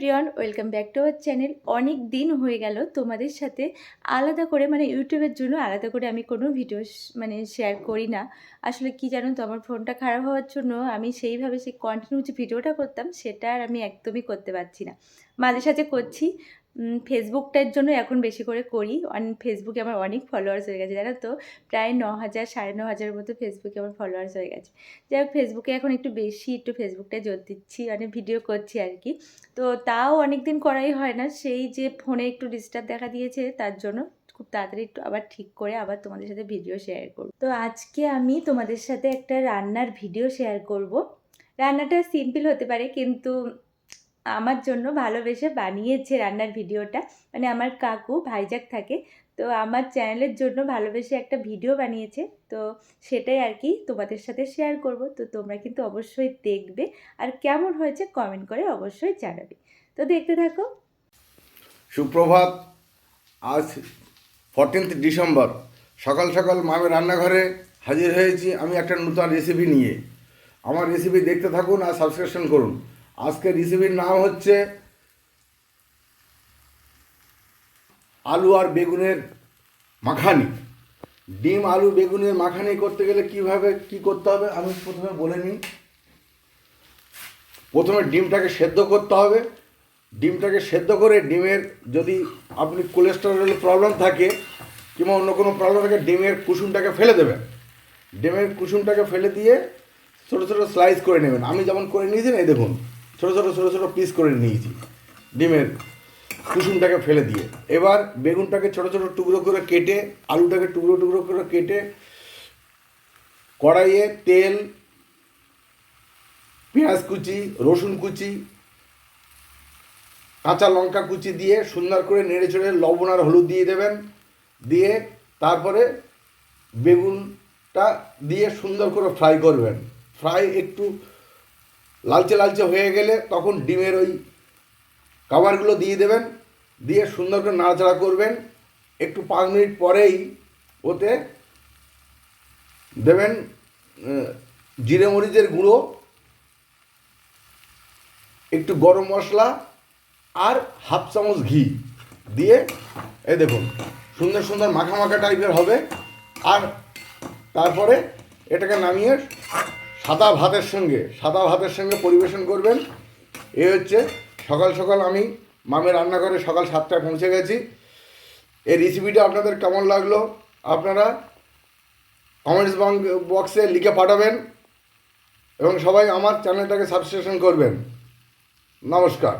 Everyone, welcome back to our channel. অনেক দিন হয়ে গেল তোমাদের সাথে আলাদা করে মানে ইউটিউবের জন্য আলাদা করে আমি কোনো ভিডিও মানে শেয়ার করি না। আসলে কি জানো তো, আমার ফোনটা খারাপ হওয়ার জন্য আমি সেইভাবে সেই কন্টিনিউ যে ভিডিওটা করতাম, সেটা আর আমি একদমই করতে পারছি না। মাঝে সাঝে করছি। ফেসবুকটার জন্য এখন বেশি করে করি। ফেসবুকে আমার অনেক ফলোয়ার্স হয়ে গেছে, জানো তো? প্রায় ন হাজার সাড়ে ন হাজারের মতো ফেসবুকে আমার ফলোয়ার্স হয়ে গেছে। যাই হোক, ফেসবুকে এখন একটু বেশি একটু ফেসবুকটা জোর দিচ্ছি মানে ভিডিও করছি আর কি। তো তাও অনেক দিন করাই হয় না। সেই যে ফোনে একটু ডিস্টার্ব দেখা দিয়েছে, তার জন্য খুব তাড়াতাড়ি একটু আবার ঠিক করে আবার তোমাদের সাথে ভিডিও শেয়ার করব। তো আজকে আমি তোমাদের সাথে একটা রান্নার ভিডিও শেয়ার করব। রান্নাটা সিম্পল হতে পারে, কিন্তু আমার জন্য ভালোবেসে বানিয়েছে রান্নার ভিডিওটা। মানে আমার কাকু ভাইজাক থাকে, তো আমার চ্যানেলের জন্য ভালোবেসে একটা ভিডিও বানিয়েছে। তো সেটাই আর কি তোমাদের সাথে শেয়ার করব। তো তোমরা কিন্তু অবশ্যই দেখবে আর কেমন হয়েছে কমেন্ট করে অবশ্যই জানাবে। তো দেখতে থাকো। সুপ্রভাত, আজ ফোরটিন্থ ডিসেম্বর সকাল সকাল মামের রান্নাঘরে হাজির হয়েছি আমি একটা নতুন রেসিপি নিয়ে। আমার রেসিপি দেখতে থাকুন আর সাবস্ক্রিপশন করুন। আজকের রেসিপির নাম হচ্ছে আলু আর বেগুনের মাখানি। ডিম, আলু, বেগুনের মাখানি করতে গেলে কীভাবে কি করতে হবে? আমি প্রথমে বলে নিই। প্রথমে ডিমটাকে সেদ্ধ করতে হবে। ডিমটাকে সেদ্ধ করে ডিমের যদি আপনি কোলেস্টেরলের প্রবলেম থাকে কিংবা অন্য কোনো প্রবলেম থাকে, ডিমের কুসুমটাকে ফেলে দেবেন। ডিমের কুসুমটাকে ফেলে দিয়ে ছোটো ছোটো স্লাইস করে নেবেন। আমি যেমন করে নিয়েছি না, এই দেখুন। ছোটো ছোটো ছোটো ছোটো পিস করে নিয়েছি। ডিমের কুসুমটাকে ফেলে দিয়ে। এবার বেগুনটাকে ছোটো ছোটো টুকরো করে কেটে, আলুটাকে টুকরো টুকরো করে কেটে কড়াইয়ে তেল, পেঁয়াজ কুচি, রসুন কুচি, কাঁচা লঙ্কা কুচি দিয়ে সুন্দর করে নেড়ে চেড়ে লবণ আর হলুদ দিয়ে দেবেন। দিয়ে তারপরে বেগুনটা দিয়ে সুন্দর করে ফ্রাই করবেন। ফ্রাই একটু লালচে লালচে হয়ে গেলে তখন ডিমের ওই কাভারগুলো দিয়ে দেবেন, দিয়ে সুন্দর করে নাড়াচাড়া করবেন। একটু পাঁচ মিনিট পরেই ওতে দেবেন জিরে মরিচের গুঁড়ো, একটু গরম মশলা আর হাফ চামচ ঘি দিয়ে, এই দেখুন, সুন্দর সুন্দর মাখা মাখা টাইপের হবে। আর তারপরে এটাকে নামিয়ে সাদা ভাতের সঙ্গে, সাদা ভাতের সঙ্গে পরিবেশন করবেন। এ হচ্ছে সকাল সকাল আমি মামের রান্নাঘরে সকাল সাতটায় পৌঁছে গেছি। এই রেসিপিটা আপনাদের কেমন লাগল? আপনারা কমেন্টস বক্সে লিখে পাঠাবেন এবং সবাই আমার চ্যানেলটাকে সাবস্ক্রিপশন করবেন। নমস্কার।